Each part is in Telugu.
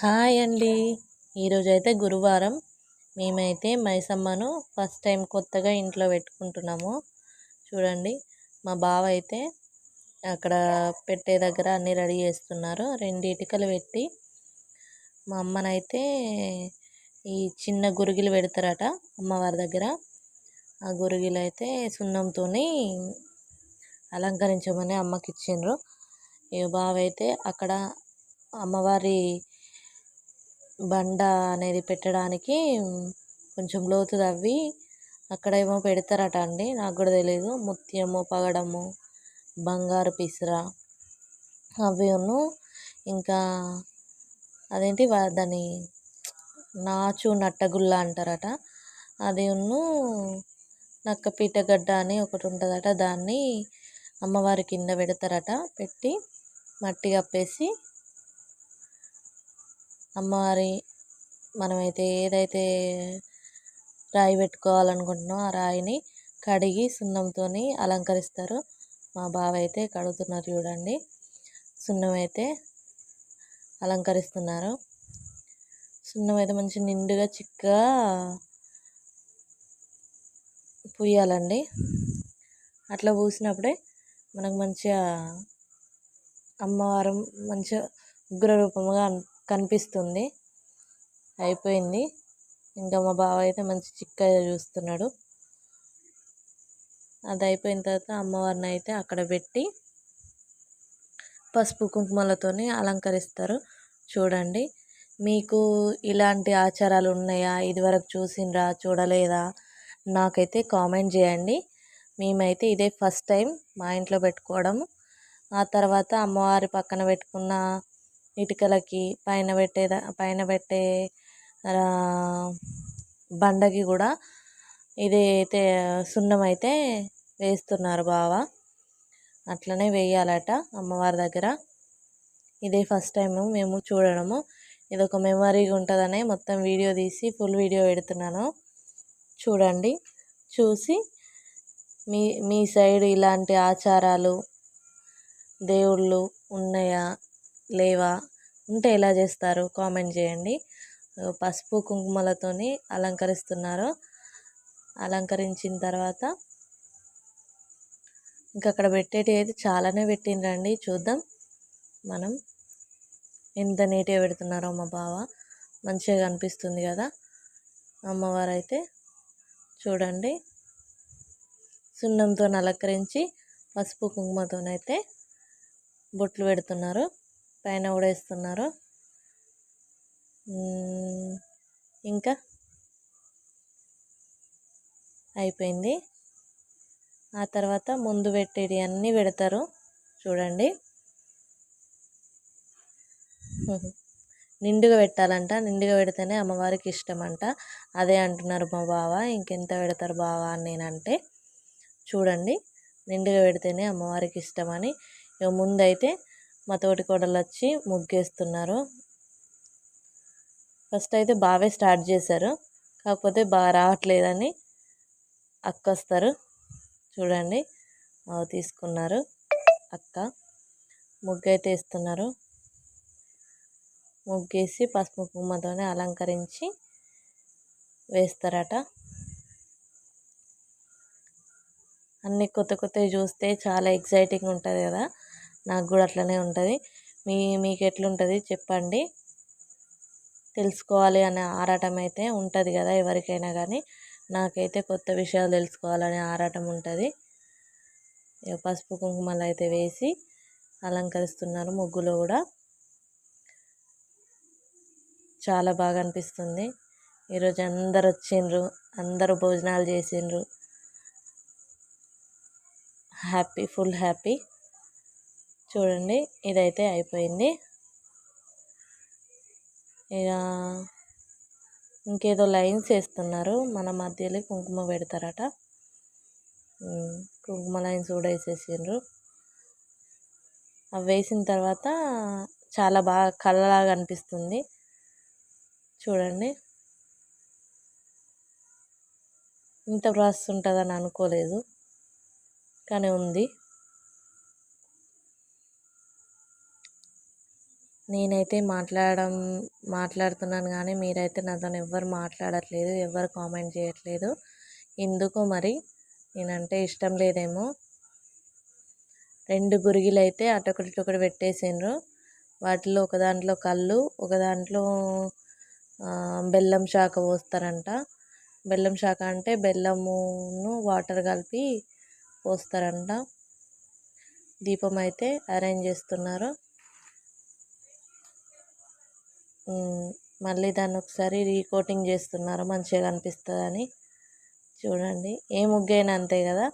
హాయ్ అండి. ఈరోజు అయితే గురువారం. మేమైతే మైసమ్మను ఫస్ట్ టైం కొత్తగా ఇంట్లో పెట్టుకుంటున్నాము. చూడండి మా బావ అయితే అక్కడ పెట్టే దగ్గర అన్నీ రెడీ చేస్తున్నారు. రెండు ఇటుకలు పెట్టి మా అమ్మనైతే ఈ చిన్న గురుగులు పెడతారట అమ్మవారి దగ్గర. ఆ గురిగిలు అయితే సున్నంతో అలంకరించమని అమ్మకి ఇచ్చిండ్రు ఈ బావ అయితే అక్కడ అమ్మవారి బండ అనేది పెట్టడానికి కొంచెం లోతు తవ్వి అక్కడ ఏమో పెడతారట అండి. నాకు కూడా తెలియదు ముత్యము పగడము బంగారు పిసర అవిను ఇంకా అదేంటి దాన్ని నాచు నట్టగుల్ల అంటారట. అది ఉన్ను నక్క గడ్డ అని ఒకటి ఉంటుందట. దాన్ని అమ్మవారి కింద పెడతారట. పెట్టి మట్టి కప్పేసి అమ్మవారి మనమైతే ఏదైతే రాయి పెట్టుకోవాలనుకుంటున్నామో ఆ రాయిని కడిగి సున్నంతో అలంకరిస్తారు. మా బావ అయితే కడుగుతున్నారు చూడండి. సున్నం అయితే అలంకరిస్తున్నారు. సున్నం అయితే మంచి నిండుగా చిక్కగా పూయాలండి. అట్లా పూసినప్పుడే మనకు మంచిగా అమ్మవారు మంచిగా ఉగ్రరూపముగా కనిపిస్తుంది. అయిపోయింది. ఇంకా మా బావ అయితే మంచి చిక్కగా చూస్తున్నాడు. అది అయిపోయిన తర్వాత అమ్మవారిని అయితే అక్కడ పెట్టి పసుపు కుంకుమలతోని అలంకరిస్తారు. చూడండి. మీకు ఇలాంటి ఆచారాలు ఉన్నాయా? ఇదివరకు చూసిండ్రా? చూడలేదా? నాకైతే కామెంట్ చేయండి. మేమైతే ఇదే ఫస్ట్ టైం మా ఇంట్లో పెట్టుకోవడం. ఆ తర్వాత అమ్మవారి పక్కన పెట్టుకున్న ఇటుకలకి పైన పెట్టే పైన పెట్టే బండకి కూడా ఇది అయితే సున్నం అయితే వేస్తున్నారు బావ. అట్లనే వేయాలట అమ్మవారి దగ్గర. ఇదే ఫస్ట్ టైం మేము చూడడము. ఇది ఒక మెమరీగా ఉంటుందని మొత్తం వీడియో తీసి ఫుల్ వీడియో పెడుతున్నాను. చూడండి. చూసి మీ మీ సైడ్ ఇలాంటి ఆచారాలు దేవుళ్ళు ఉన్నాయా? లేవా? ఉంటే ఎలా చేస్తారు? కామెంట్ చేయండి. పసుపు కుంకుమలతోని అలంకరిస్తున్నారు అలంకరించిన తర్వాత ఇంకా అక్కడ పెట్టేటి అయితే చాలానే పెట్టిండ్రండి. చూద్దాం. మనం ఎంత నీట్గా పెడుతున్నారో మా బావ. మంచిగా కనిపిస్తుంది కదా. అమ్మవారు అయితే చూడండి. సున్నంతో అలంకరించి పసుపు కుంకుమతోనైతే బొట్లు పెడుతున్నారు. పైన కూడా వేస్తున్నారు. ఇంకా అయిపోయింది. ఆ తర్వాత ముందు పెట్టేది అన్నీ పెడతారు. చూడండి. నిండుగా పెట్టాలంట. నిండుగా పెడితేనే అమ్మవారికి ఇష్టం అంట అదే అంటున్నారు మా బావ. ఇంకెంత పెడతారు బావ అని నేనంటే. చూడండి. నిండుగా పెడితేనే అమ్మవారికి ఇష్టమని. ఇక ముందైతే మా తోటి కోడలు వచ్చి ముగ్గేస్తున్నారు. ఫస్ట్ అయితే బావే స్టార్ట్ చేశారు. కాకపోతే బాగా రావట్లేదని అక్క వస్తారు చూడండి తీసుకున్నారు అక్క. ముగ్గు అయితే వేస్తున్నారు. ముగ్గేసి పసుపు కుంకుమతోనే అలంకరించి వేస్తారట. అన్నీ కొత్త కొత్తవి చూస్తే చాలా ఎగ్జైటింగ్ ఉంటుంది కదా. నాకు కూడా అట్లనే ఉంటుంది. మీ మీకు ఎట్లుంటుంది చెప్పండి. తెలుసుకోవాలి అనే ఆరాటం అయితే ఉంటుంది కదా ఎవరికైనా కానీ నాకైతే కొత్త విషయాలు తెలుసుకోవాలనే ఆరాటం ఉంటుంది. పసుపు కుంకుమలు అయితే వేసి అలంకరిస్తున్నారు ముగ్గులో కూడా. చాలా బాగా అనిపిస్తుంది ఈరోజు అందరు వచ్చిండ్రు అందరూ భోజనాలు చేసిండ్రు. Happy full happy. చూడండి ఇదైతే అయిపోయింది. ఇక ఇంకేదో లైన్స్ వేస్తున్నారు మన మధ్యలో కుంకుమ పెడతారట. కుంకుమ లైన్స్ కూడా వేసేసిండ్రు. అవి వేసిన తర్వాత చాలా బాగా కళ్ళలాగా అనిపిస్తుంది. చూడండి. ఇంత ప్రాసెస్ ఉంటుందని అనుకోలేదు కానీ ఉంది. నేనైతే మాట్లాడడం మాట్లాడుతున్నాను కానీ మీరైతే నాతో ఎవ్వరు మాట్లాడట్లేదు ఎవ్వరు కామెంట్ చేయట్లేదు. ఎందుకో మరి? నేనంటే ఇష్టం లేదేమో. రెండు గురిగిలు అయితే అటొకటి ఇటొకటి పెట్టేసిండ్రు. వాటిలో ఒక దాంట్లో కళ్ళు ఒక దాంట్లో బెల్లం శాఖ పోస్తారంట. బెల్లం శాఖ అంటే బెల్లమును వాటర్ కలిపి పోస్తారంట. దీపం అయితే అరేంజ్ చేస్తున్నారు. మళ్ళీ దాన్ని ఒకసారి రీకోటింగ్ చేస్తున్నారు మంచిగా కనిపిస్తుందని చూడండి. ఏ ముగ్గు అయినా అంతే కదా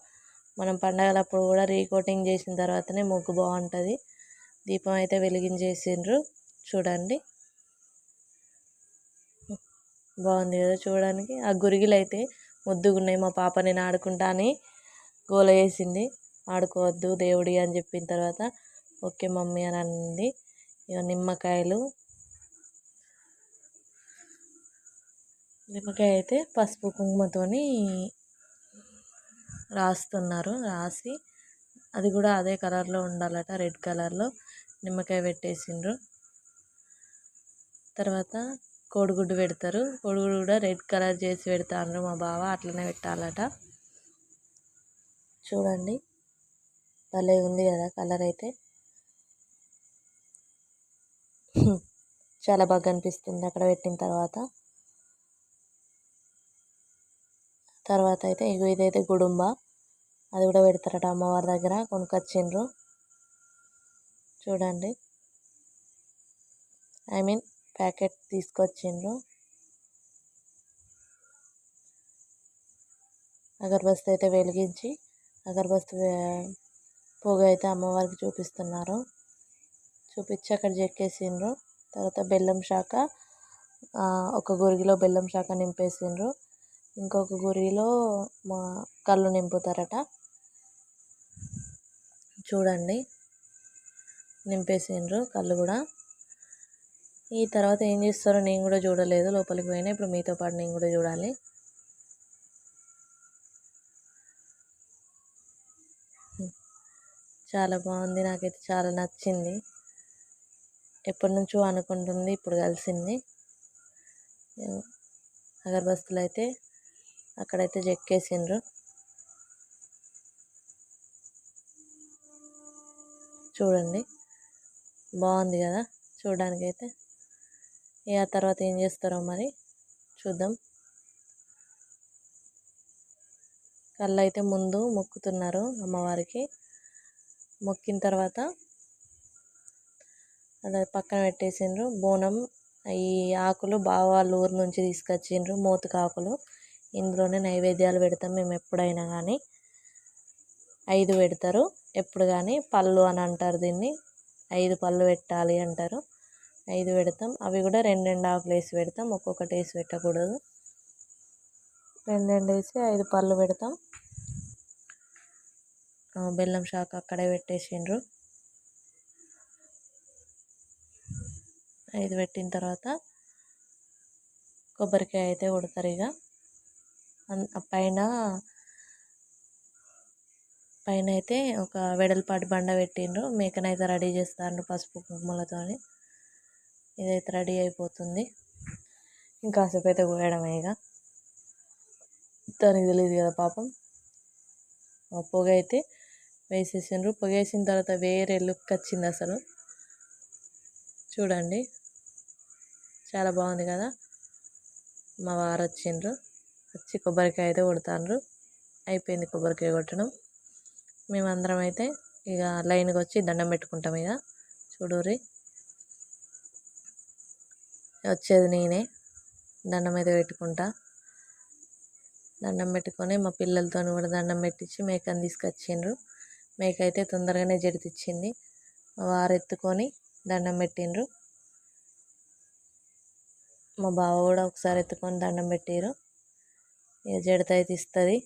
మనం పండగలప్పుడు కూడా రీకోటింగ్ చేసిన తర్వాతనే ముగ్గు బాగుంటుంది. దీపం అయితే వెలిగించేసిండ్రు చూడండి. బాగుంది కదా చూడడానికి. ఆ గురిగిలు అయితే ముద్దుగా ఉన్నాయి మా పాప నేను ఆడుకుంటా అని గోల చేసింది. ఆడుకోవద్దు దేవుడి అని చెప్పిన తర్వాత ఓకే మమ్మీ అని అంది. ఇక నిమ్మకాయలు నిమ్మకాయ అయితే పసుపు కుంకుమతోని రాస్తున్నారు రాసి అది కూడా అదే కలర్లో ఉండాలట రెడ్ కలర్లో నిమ్మకాయ పెట్టేసిండ్రు. తర్వాత కోడిగుడ్డు పెడతారు కోడిగుడ్డు కూడా రెడ్ కలర్ చేసి పెడతాను మా బావ అట్లనే పెట్టాలట. చూడండి భలే ఉంది కదా కలర్ అయితే. చాలా బాగా అనిపిస్తుంది అక్కడ పెట్టిన తర్వాత. తర్వాత అయితే ఇగో ఇదైతే గుడుంబ. అది కూడా పెడతారట అమ్మవారి దగ్గర కొనుక్కొచ్చిండ్రు చూడండి. ఐ మీన్ ప్యాకెట్ తీసుకొచ్చిండ్రు. అగర్బస్తి అయితే వెలిగించి అగర్బస్తి పొగ అయితే అమ్మవారికి చూపిస్తున్నారు. చూపించి అక్కడ చెక్కేసిండ్రు. తర్వాత బెల్లం శాఖ ఒక గురిగిలో బెల్లం శాఖ నింపేసిండ్రు. ఇంకొక గురిలో మా కళ్ళు నింపుతారట. చూడండి. నింపేసిండ్రు కళ్ళు కూడా. ఈ తర్వాత ఏం చేస్తారో నేను కూడా చూడలేదు. లోపలికి పోయినా ఇప్పుడు మీతో పాటు నేను కూడా చూడాలి. చాలా బాగుంది. నాకైతే చాలా నచ్చింది. ఎప్పటి నుంచో అనుకుంటుంది. ఇప్పుడు కలిసింది. అగరబస్తులు అయితే అక్కడైతే చెక్కేసిండ్రు. చూడండి. బాగుంది కదా చూడడానికి అయితే ఇక తర్వాత ఏం చేస్తారో మరి చూద్దాం. కళ్ళు అయితే ముందు మొక్కుతున్నారు అమ్మవారికి. మొక్కిన తర్వాత అదే పక్కన పెట్టేసిండ్రు. బోనం ఈ ఆకులు బావ వాళ్ళ ఊరు నుంచి తీసుకొచ్చిండ్రు. మోతుకు ఆకులు ఇందులోనే నైవేద్యాలు పెడతాం మేము ఎప్పుడైనా కానీ. ఐదు పెడతారు. ఎప్పుడు కానీ పళ్ళు అని అంటారు దీన్ని. ఐదు పళ్ళు పెట్టాలి అంటారు. ఐదు పెడతాం. అవి కూడా రెండు రెండు ఆకులు వేసి పెడతాం. ఒక్కొక్కటి వేసి పెట్టకూడదు. రెండు రెండు వేసి ఐదు పళ్ళు పెడతాం. బెల్లం శాఖ అక్కడే పెట్టేసిండ్రు. ఐదు పెట్టిన తర్వాత కొబ్బరికాయ అయితే కొడతారు ఇక. పైన పైన అయితే ఒక వెడల్పాటి బండ పెట్టిండ్రు. మేకనైతే రెడీ చేస్తారు పసుపు కుంకుమలతో ఇదైతే రెడీ అయిపోతుంది. ఇంకాసేపు అయితే కోయడమే ఇక దానికి తెలియదు కదా పాపం. పొగ అయితే వేసేసిండ్రు. పొగ వేసిన తర్వాత వేరే లుక్ వచ్చింది అసలు. చూడండి. చాలా బాగుంది కదా. మా వారు వచ్చిండ్రు. వచ్చి కొబ్బరికాయ అయితే కొడతాండ్రు. అయిపోయింది కొబ్బరికాయ కొట్టడం. మేమందరం అయితే ఇక లైన్గా వచ్చి దండం పెట్టుకుంటాం ఇక. చూడూరి వచ్చేది నేనే. దండం అయితే పెట్టుకుంటా. దండం పెట్టుకొని మా పిల్లలతో కూడా దండం పెట్టించి మేకని తీసుకొచ్చిండ్రు. మేక అయితే తొందరగానే జడితిచ్చింది వారు ఎత్తుకొని దండం పెట్టిండ్రు. మా బావ కూడా ఒకసారి ఎత్తుకొని దండం పెట్టారు ఇక జడత అయితే ఇస్తుంది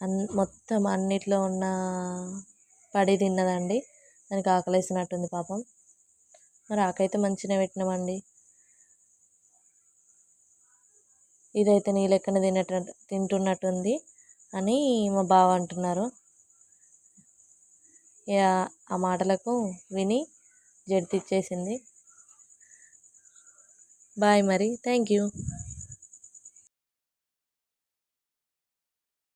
అన్ మొత్తం అన్నిట్లో ఉన్న పడి తిన్నదండి. దానికి ఆకలేసినట్టుంది పాపం. మరి ఆకైతే మంచిగా పెట్టినామండి. ఇదైతే నీ లెక్కన తినట్టు తింటున్నట్టుంది అని మా బావ అంటున్నారు. ఇక ఆ మాటలకు విని జడితిచ్చేసింది. బాయ్ మరి. Thank you.